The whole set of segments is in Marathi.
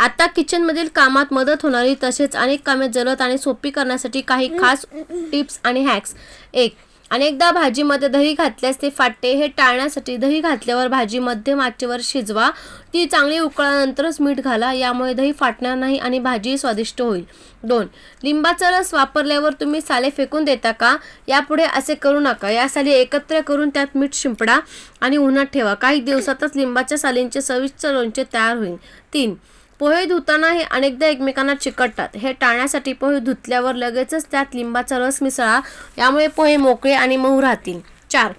आता किचनमधील कामात मदत होणारी तसेच अनेक कामे जलद आणि सोपी करण्यासाठी काही खास टिप्स आणि हॅक्स. एक अनेकदा भाजीमध्ये दही घातल्यास ते फाटते हे टाळण्यासाठी दही घातल्यावर भाजी मध्यम आचेवर शिजवा. ती चांगली उकळल्यानंतरच मीठ घाला यामुळे दही फाटणार नाही आणि भाजी स्वादिष्ट होईल. दोन लिंबाचा रस वापरल्यावर तुम्ही साले फेकून देता का? यापुढे असे करू नका. या साली एकत्र करून त्यात मीठ शिंपडा आणि उन्हात ठेवा. काही दिवसातच लिंबाच्या सालींचे सविस्तर लोणचे तयार होईल. तीन पोहे धुताना हे अनेकदा एकमेकांना चिकटतात. हे टाळण्यासाठी पोहे धुतल्यावर लगेचच त्यात लिंबाचा रस मिसळा यामुळे पोहे मोकळे आणि मऊ राहतील. चार.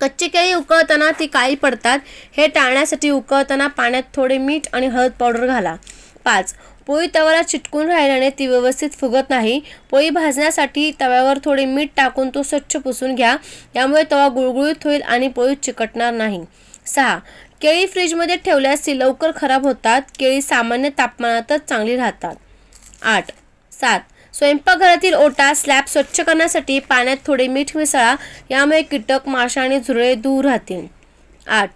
कच्ची केळी उकळताना ती काळी पडतात. हे टाळण्यासाठी उकळताना पाण्यात थोडे मीठ आणि हळद पावडर घाला. पाच. पोळी तव्याला चिटकून राहिल्याने ती व्यवस्थित फुगत नाही. पोळी भाजण्यासाठी तव्यावर थोडे मीठ टाकून तो स्वच्छ पुसून घ्या. यामुळे तवा गुळगुळीत होईल आणि पोळी चिकटणार नाही. सहा केळी फ्रीजमध्ये ठेवल्यास ती लवकर खराब होतात. केळी सामान्य तापमानातच चांगली राहतात. आठ. सात. स्वयंपाकघरातील ओटा स्लॅब स्वच्छ करण्यासाठी पाण्यात थोडे मीठ मिसळा. यामुळे कीटक माशा आणि झुरळे दूर राहतील. आठ.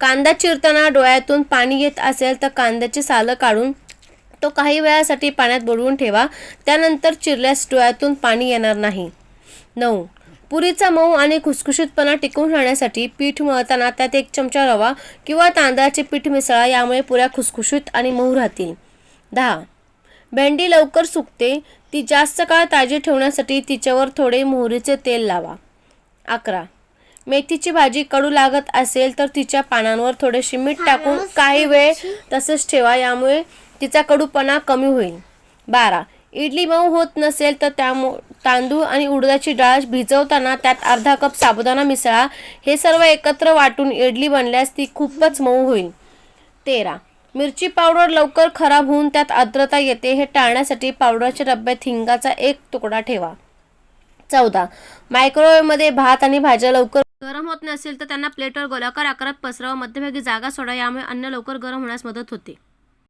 कांदा चिरताना डोळ्यातून पाणी येत असेल तर कांद्याची सालं काढून तो काही वेळासाठी पाण्यात बुडवून ठेवा. त्यानंतर चिरल्यास डोळ्यातून पाणी येणार नाही. नऊ. पुरीचा मऊ आणि खुसखुशीतपणा टिकून राहण्यासाठी पीठ मळताना त्यात एक चमचा रवा किंवा तांदळाचे पीठ मिसळा यामुळे पुऱ्या खुसखुशीत आणि मऊ राहतील. दहा. भेंडी लवकर सुकते. ती जास्त काळ ताजी ठेवण्यासाठी तिच्यावर थोडे मोहरीचे तेल लावा. अकरा. मेथीची भाजी कडू लागत असेल तर तिच्या पानांवर थोडेसे मीठ टाकून काही वेळ तसंच ठेवा यामुळे तिचा कडूपणा कमी होईल. बारा. इडली मऊ होत नसेल तर त्यामु तांदूळ आणि उडदाची डाळ भिजवताना त्यात अर्धा कप साबुदाणा मिसळा. हे सर्व एकत्र वाटून इडली बनल्यास ती खूपच मऊ होईल. तेरा. मिरची पावडर लवकर खराब होऊन त्यात आर्द्रता येते हे टाळण्यासाठी पावडरच्या डब्यात हिंगाचा एक तुकडा ठेवा. चौदा. मायक्रोवेव्हमध्ये भात आणि भाज्या लवकर गरम होत नसेल तर त्यांना प्लेटवर गोलाकार आकारात पसरावा. मध्यभागी जागा सोडा यामुळे अन्न लवकर गरम होण्यास मदत होते.